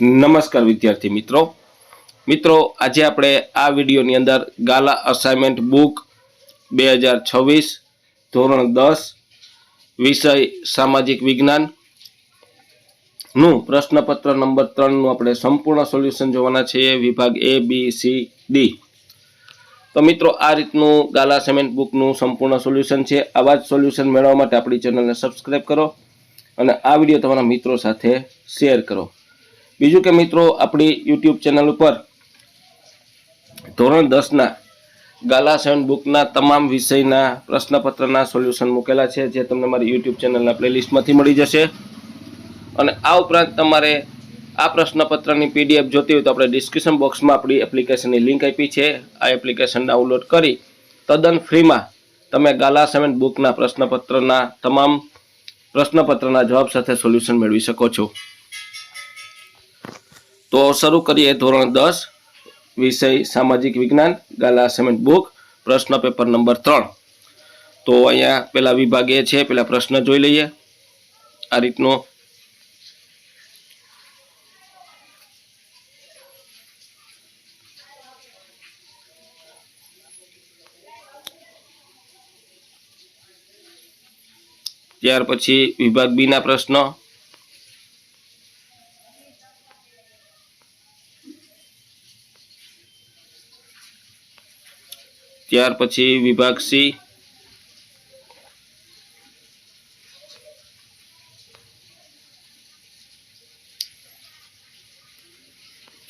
નમસ્કાર વિદ્યાર્થી મિત્રો. મિત્રો, આજે આપણે આ વિડીયોની અંદર ગાલા અસાઇનમેન્ટ બુક બે હજાર છવ્વીસ, ધોરણ દસ, વિષય સામાજિક વિજ્ઞાનનું પ્રશ્નપત્ર નંબર ત્રણનું આપણે સંપૂર્ણ સોલ્યુશન જોવાના છીએ વિભાગ એ બી સી ડી તો મિત્રો, આ રીતનું ગાલા અસાઇનમેન્ટ બુકનું સંપૂર્ણ સોલ્યુશન છે. આવા જ સોલ્યુશન મેળવવા માટે આપણી ચેનલને સબસ્ક્રાઈબ કરો અને આ વીડિયો તમારા મિત્રો સાથે શેર કરો. બીજું કે મિત્રો, આપણી યુટ્યુબ ચેનલ ઉપર ધોરણ દસના ગાલા સેવન બુકના તમામ વિષયના પ્રશ્નપત્રના સોલ્યુશન મૂકેલા છે, જે તમને મારી યુટ્યુબ ચેનલના પ્લેલિસ્ટમાંથી મળી જશે. અને આ ઉપરાંત તમારે આ પ્રશ્નપત્રની પીડીએફ જોતી હોય તો આપણે ડિસ્ક્રિપ્શન બોક્સમાં આપણી એપ્લિકેશનની લિંક આપી છે. આ એપ્લિકેશન ડાઉનલોડ કરી તદ્દન ફ્રીમાં તમે ગાલા સેવન બુકના પ્રશ્નપત્રના તમામ પ્રશ્નપત્રના જવાબ સાથે સોલ્યુશન મેળવી શકો છો. તો શરૂ કરીએ ધોરણ દસ, વિષય સામાજિક વિજ્ઞાન, ગાલા સેમેન્ટ બુક, પ્રશ્ન પેપર નંબર ત્રણ. તો અહીંયા પેલા વિભાગ એ છે, પેલા પ્રશ્ન જોઈ લઈએ. આ રીતનો. ત્યાર પછી વિભાગ બીના પ્રશ્નો. ત્યાર પછી વિભાગ સી.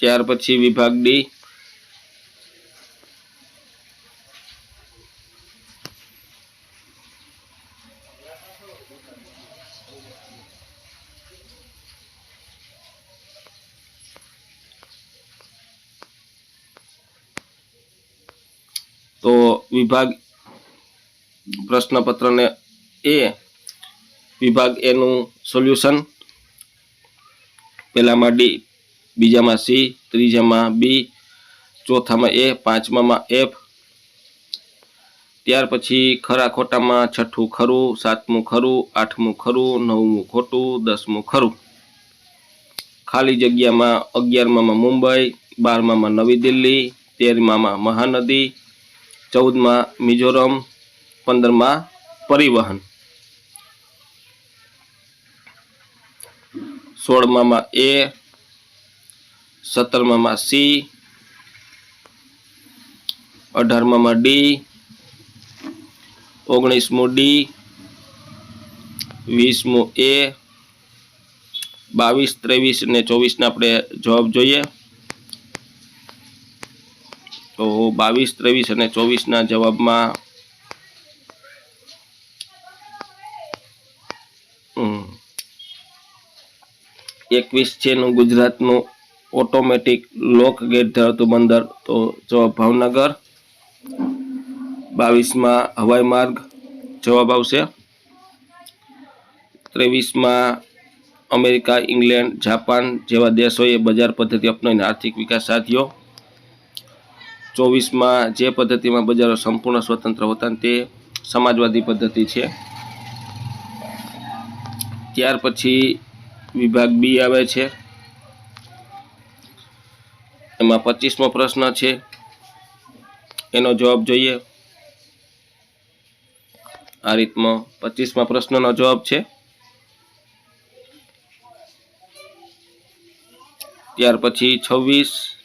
ત્યાર પછી વિભાગ ડી. તો વિભાગ પ્રશ્નપત્રને એ, વિભાગ એનું સોલ્યુશન. પહેલામાં ડી, બીજામાં સી, ત્રીજામાં બી, ચોથામાં એ, પાંચમામાં એફ. ત્યાર પછી ખરા ખોટામાં છઠ્ઠું ખરું, સાતમું ખરું, આઠમું ખરું, નવમું ખોટું, દસમું ખરું. ખાલી જગ્યામાં અગિયારમામાં મુંબઈ, બારમામાં નવી દિલ્હી, તેરમામાં મહાનદી ચૌદમાં મિઝોરમ, પંદરમાં પરિવહન. સોળમામાં એ, સત્તરમામાં સી, અઢારમામાં ડી, ઓગણીસમું ડી, વીસમું એ, બાવીસ, ત્રેવીસ અને ચોવીસના આપણે જવાબ જોઈએ. તો બાવીસ, ત્રેવીસ અને ચોવીસના જવાબમાં એકવીસ છેનું ગુજરાતનું ઓટોમેટિક લોક ગેટ ધરાવતું બંદર. તો જવાબ ભાવનગર, બાવીસમાં હવાઈ માર્ગ જવાબ આવશે. ત્રેવીસમાં અમેરિકા, ઇંગ્લેન્ડ, જાપાન જેવા દેશોએ બજાર પદ્ધતિ અપનાવીને આર્થિક વિકાસ સાધ્યો. ચોવીસમાં જે પદ્ધતિમાં બજારો સંપૂર્ણ સ્વતંત્ર હોતા તે સમાજવાદી પદ્ધતિ છે. ત્યાર પછી વિભાગ બી આવે છે. એમાં પચીસમો પ્રશ્ન છે. એનો જવાબ જોઈએ. આ રીતમાં પચીસમા પ્રશ્નનો જવાબ છે. ત્યાર પછી છવ્વીસ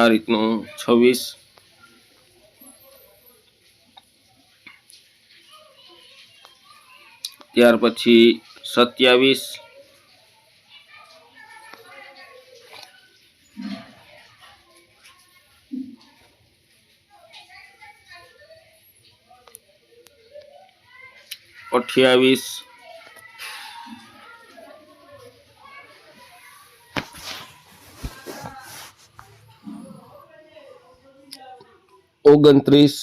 આ રીતનું છવ્વીસ. ત્યાર પછી સત્યાવીસ. અઠ્યાવીસ. ओगतरीस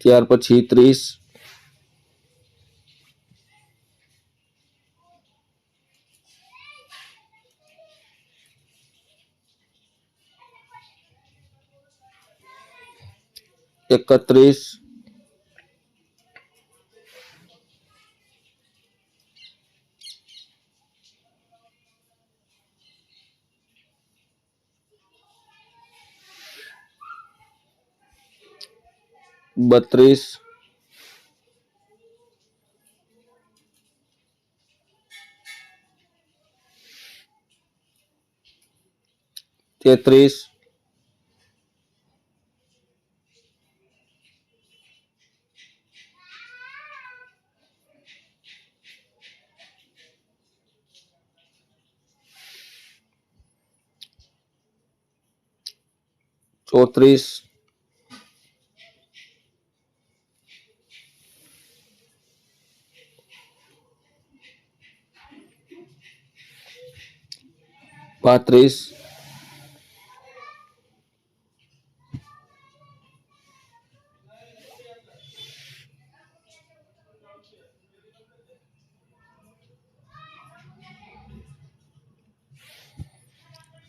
त्यार पी त्रीस એકત્રીસ. બત્રીસ. તેત્રીસ. ચોત્રીસ પાંત્રીસ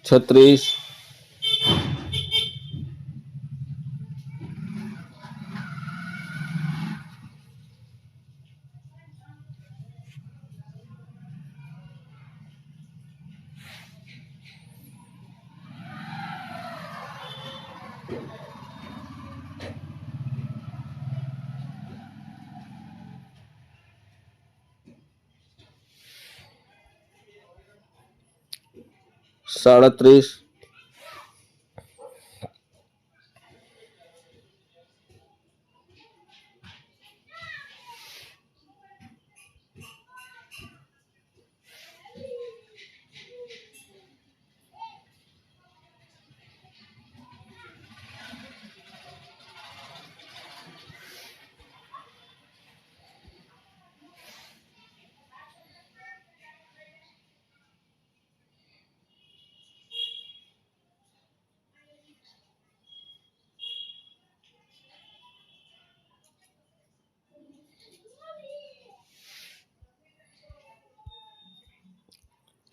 છત્રીસ સાડત્રીસ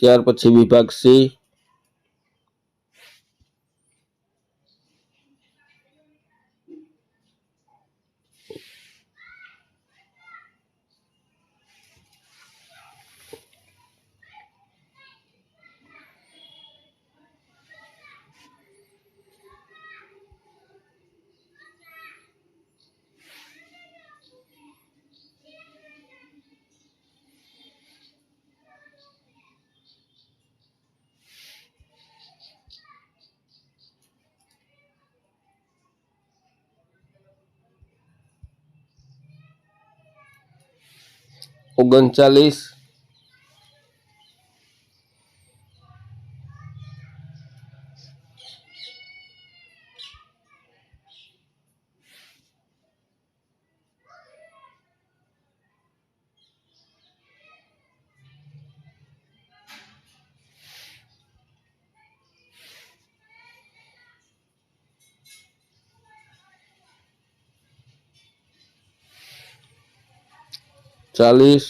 ત્યાર પછી વિભાગ સી ઓગણચાલીસ চালিশ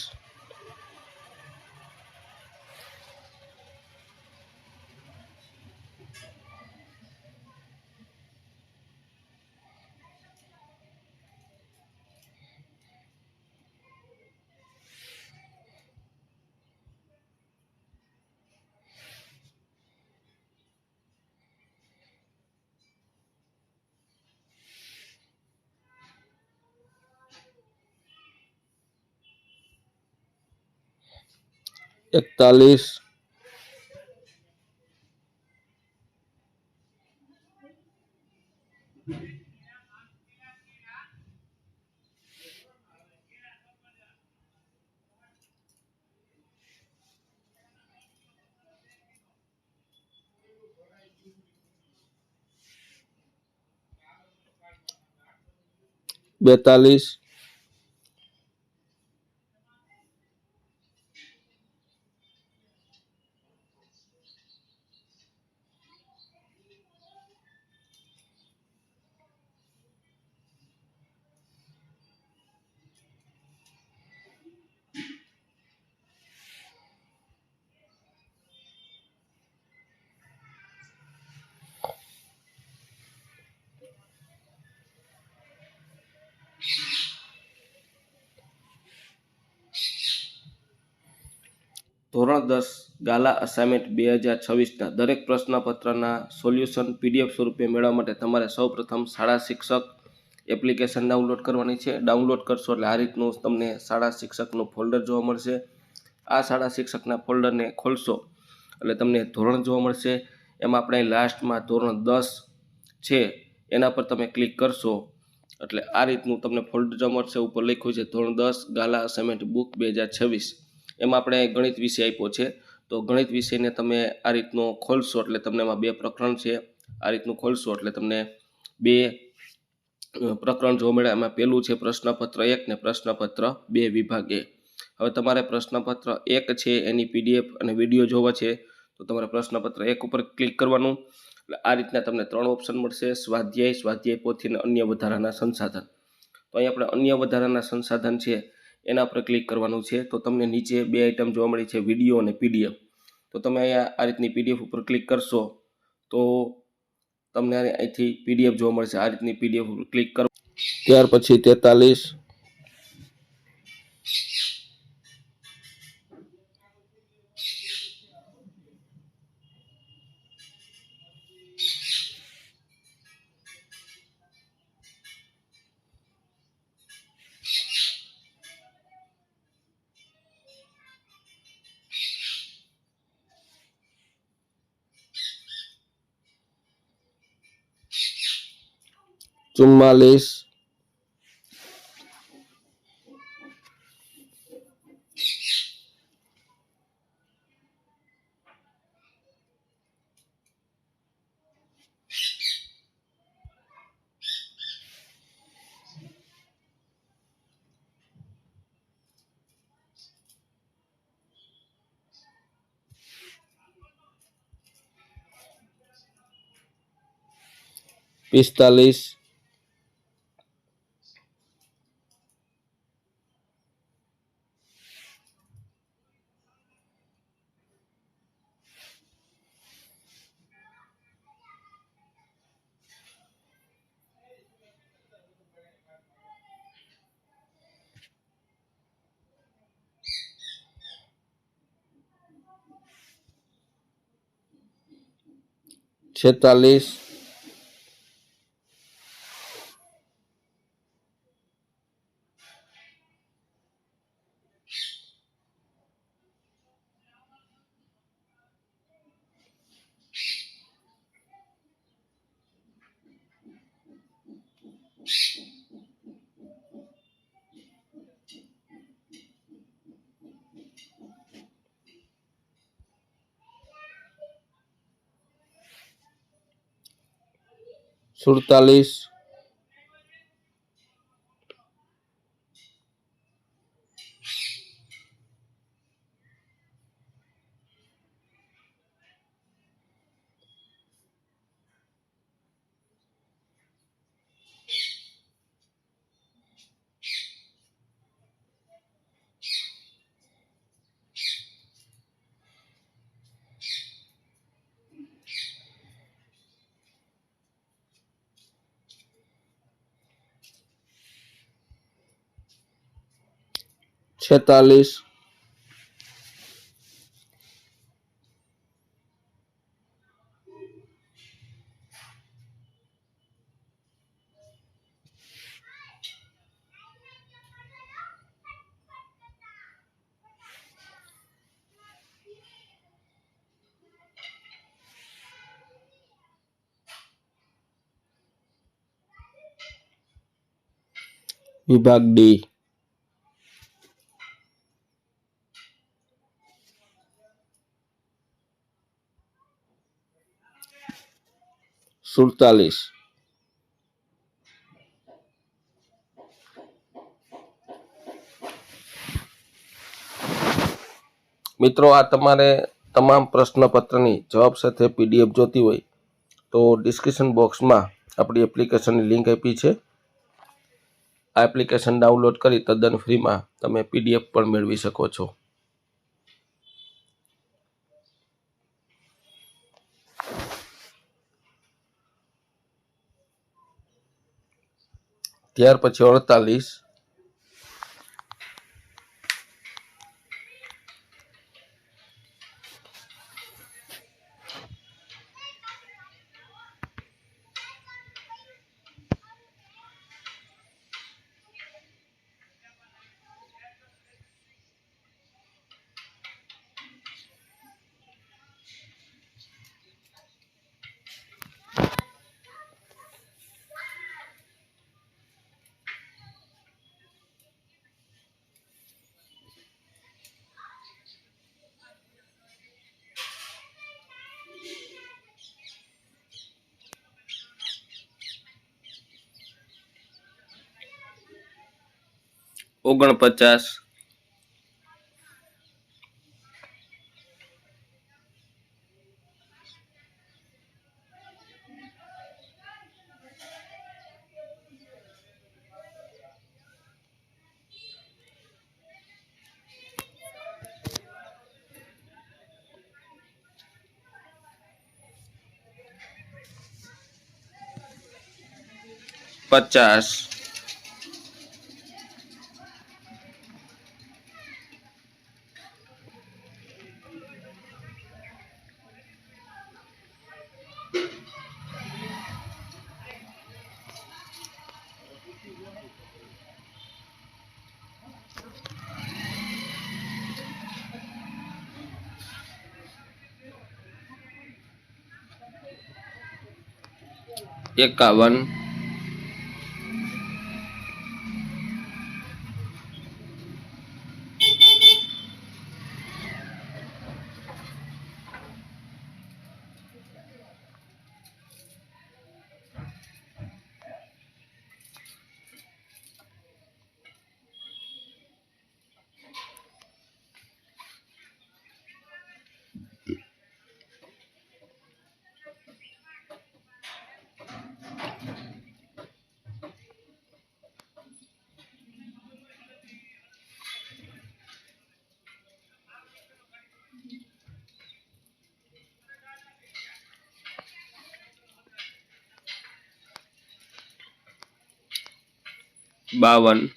41 Betalis. ધોરણ દસ, ગાલા અસાઇનમેન્ટ બે હજાર છવ્વીસના દરેક પ્રશ્નપત્રના સોલ્યુશન પીડીએફ સ્વરૂપે મેળવવા માટે તમારે સૌપ્રથમ શાળા શિક્ષક એપ્લિકેશન ડાઉનલોડ કરવાની છે. ડાઉનલોડ કરશો એટલે આ રીતનું તમને શાળા શિક્ષકનું ફોલ્ડર જોવા મળશે. આ શાળા શિક્ષકના ફોલ્ડરને ખોલશો એટલે તમને ધોરણ જોવા મળશે. એમાં આપણે લાસ્ટમાં ધોરણ દસ છે, એના પર તમે ક્લિક કરશો એટલે આ રીતનું તમને ફોલ્ડર જોવા મળશે. ઉપર લખ્યું છે ધોરણ દસ, ગાલા અસાઇનમેન્ટ બુક બે હજાર છવ્વીસ. એમાં આપણે ગણિત વિષય આપ્યો છે. તો ગણિત વિષયને તમે આ રીતનો ખોલશો એટલે તમને એમાં બે પ્રકરણ છે. આ રીતનું ખોલશો એટલે તમને બે પ્રકરણ જોવા મળે. એમાં પહેલું છે પ્રશ્નપત્ર એક ને પ્રશ્નપત્ર બે વિભાગે હવે તમારે પ્રશ્નપત્ર એક છે, એની પીડીએફ અને વીડિયો જોવા છે. તો તમારે પ્રશ્નપત્ર એક ઉપર ક્લિક કરવાનું. એટલે આ રીતના તમને ત્રણ ઓપ્શન મળશે. સ્વાધ્યાય સ્વાધ્યાય પોથી અને અન્ય વધારાના સંસાધન. તો અહીં આપણે અન્ય વધારાના સંસાધન છે. એના પર ક્લિક કરવાનું છે. તો તમને નીચે બે આઇટમ જોવા મળી છે વીડિયો અને પીડીએફ તો તમે અહીંયા આ રીતની પીડીએફ ઉપર ક્લિક કરશો, તો તમને અહીંથી પીડીએફ જોવા મળશે. આ રીતની પીડીએફ ઉપર ક્લિક કરો. ત્યાર પછી તેતાલીસ summa les છેતાલીસ સુડતાલીસ છેતાલીસ. વિભાગ ડી. સુડતાલીસ. મિત્રો, આ તમારે તમામ પ્રશ્નપત્રની જવાબ સાથે પીડીએફ જોતી હોય તો ડિસ્ક્રિપ્શન બોક્સમાં આપણી એપ્લિકેશનની લિંક આપી છે. આ એપ્લિકેશન ડાઉનલોડ કરી તદ્દન ફ્રીમાં તમે પીડીએફ પણ મેળવી શકો છો. ત્યાર પછી અડતાલીસ ઓગણપચાસ પચાસ એકાવન બાવન.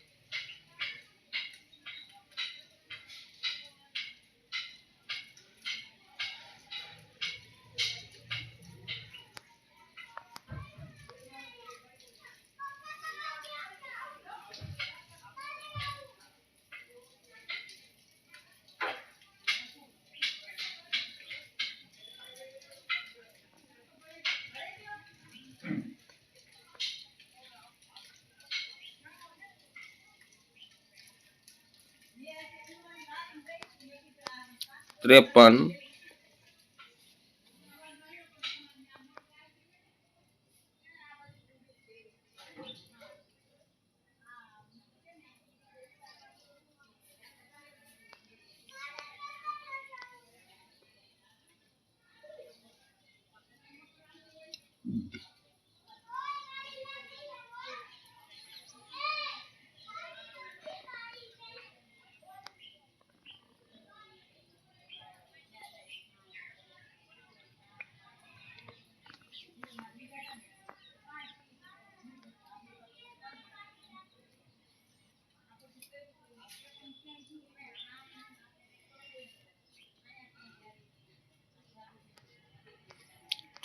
ત્રેપન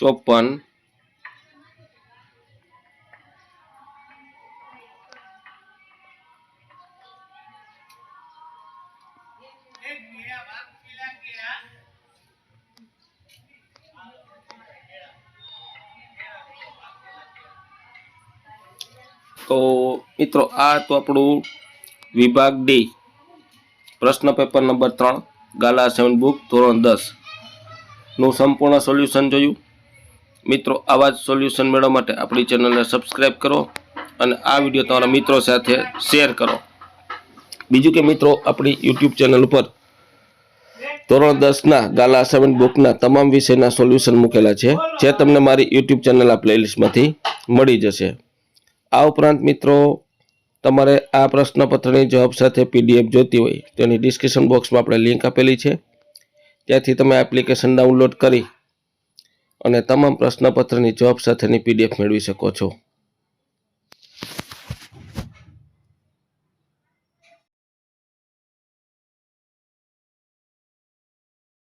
ચોપન તો મિત્રો આ તો આપણું વિભાગ ડી પ્રશ્ન પેપર નંબર ત્રણ ગાલા સેવન બુક ધોરણ દસનું સંપૂર્ણ સોલ્યુશન જોયું મિત્રો, આવા જ સોલ્યુશન મેળવવા માટે આપણી ચેનલને સબસ્ક્રાઈબ કરો અને આ વીડિયો તમારા મિત્રો સાથે શેર કરો. બીજું કે મિત્રો, આપણી યુટ્યુબ ચેનલ ઉપર ધોરણ દસના ગાલા સેવન બુકના તમામ વિષયના સોલ્યુશન મૂકેલા છે, જે તમને મારી યુટ્યુબ ચેનલ આ પ્લેલિસ્ટમાંથી મળી જશે. આ ઉપરાંત મિત્રો, તમારે આ પ્રશ્નપત્રની જવાબ સાથે પીડીએફ જોતી હોય, તેની ડિસ્ક્રિપ્શન બોક્સમાં આપણે લિંક આપેલી છે. ત્યાંથી તમે એપ્લિકેશન ડાઉનલોડ કરી અને તમામ પ્રશ્નપત્રની જવાબ સાથેની પીડીએફ મેળવી શકો છો.